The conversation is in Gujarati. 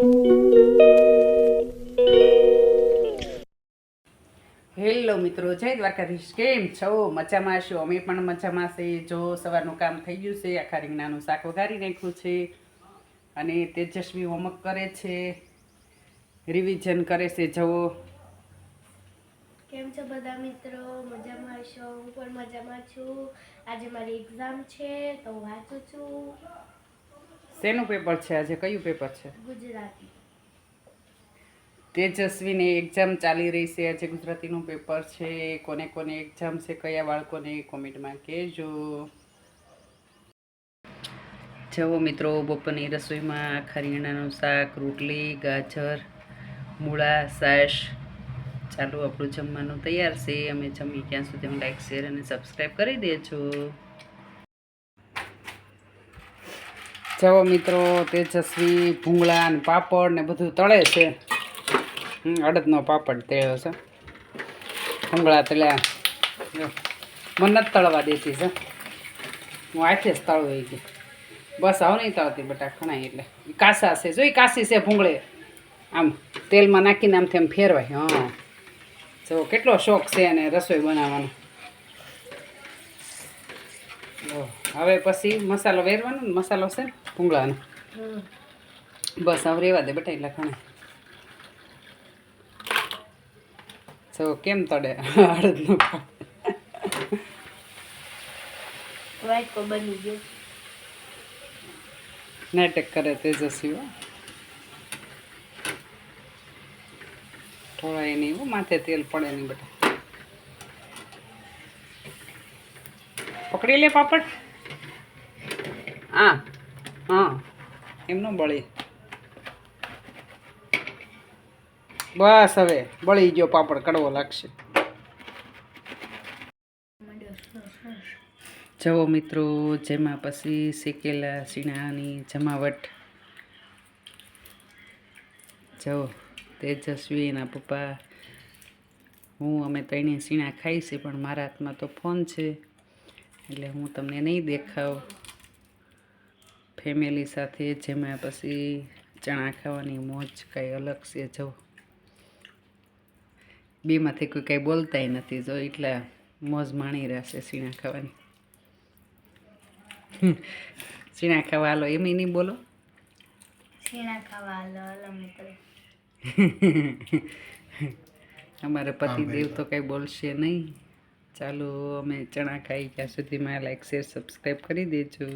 હેલો મિત્રો, જય દ્વારકાધીશ. કેમ છો? મજામાં છો? અમે પણ મજામાં છે જો સવારનું કામ થઈ ગયું છે, આખા રીંગણાનું શાક વઘારી નાખ્યું છે અને તેજસ્વી હોમવર્ક કરે છે. રિવિઝન કરે છે જવો કેમ છો બધા મિત્રો? મજામાં છો? હું પણ મજામાં છું. આજે મારી એક્ઝામ છે, તો વાંચું છું. શેનું પેપર છે આજે? કયું પેપર છે? ગુજરાતી. તેજસ્વીને એક્ઝામ ચાલી રહી છે. આજે ગુજરાતીનું પેપર છે. કોને કોને એક્ઝામ છે? કયા બાળકોને કોમેન્ટમાં કહેજો. જવો મિત્રો બપોરની રસોઈમાં ખરીણાનું શાક રોટલી ગાજર મૂળા સાશ ચાલો આપણું જમવાનું તૈયાર છે. અમે જમી ત્યાં સુધી લાઈક શેર અને સબસ્ક્રાઈબ કરી દેજો. જવો મિત્રો તેજસ્વી ભૂંગળા ને પાપડ ને બધું તળે છે. અડદનો પાપડ તળ્યો છે. ભૂંગળા તળ્યા. જો, મને નથી તળવા દેતી છે. હું આખે જ તળવી ગઈ બસ આવ નહીં તળતી બટા ખણાય એટલે. કાસા છે. જો ઈ કાસી છે ભૂંગળે. આમ તેલમાં નાખીને આમથી તેમ ફેરવાય. હા. જો કેટલો શોખ છે એને રસોઈ બનાવવાનો. જો, હવે પછી મસાલો વેરવાનો ને મસાલો છે ને ભૂંગળાનો. બસ હવે રેવા દે બેટા એટલા ખણે જો કેમ તડે? હળદનું પાપડ બની ગયો. નાટક કરે તેજસ્વી ઢોળાય નહીં હો માથે તેલ પડે નહીં બેટા પકડી લે પાપડ. હા હા. એમનો બળી. બસ હવે, બળી ગયો પાપડ, કડવો લાગશે. જવો મિત્રો, જેમાં પછી શેકેલા સીણાની જમાવટ. જવો, તેજસ્વી એના પપ્પા. હું, અમે ત્રણે સીણા ખાઈ છે, પણ મારા હાથમાં તો ફોન છે. એટલે હું તમને નહીં દેખાવ. ફેમિલી સાથે જેમાં પછી ચણા ખાવાની મોજ કાંઈ અલગ છે જવો બેમાંથી કોઈ કાંઈ બોલતાય નથી જો એટલા મોજ માણી રહેશે સીણા ખાવાની. સીણા ખાવા હાલો એમ નહીં બોલો? સીણા ખાવા હાલો મિત્રો. અમારા પતિદેવ તો કંઈ બોલશે નહીં. ચાલો અમે ચણા ખાઈ ત્યાં સુધીમાં લાઈક શેર સબસ્ક્રાઈબ કરી દેજો.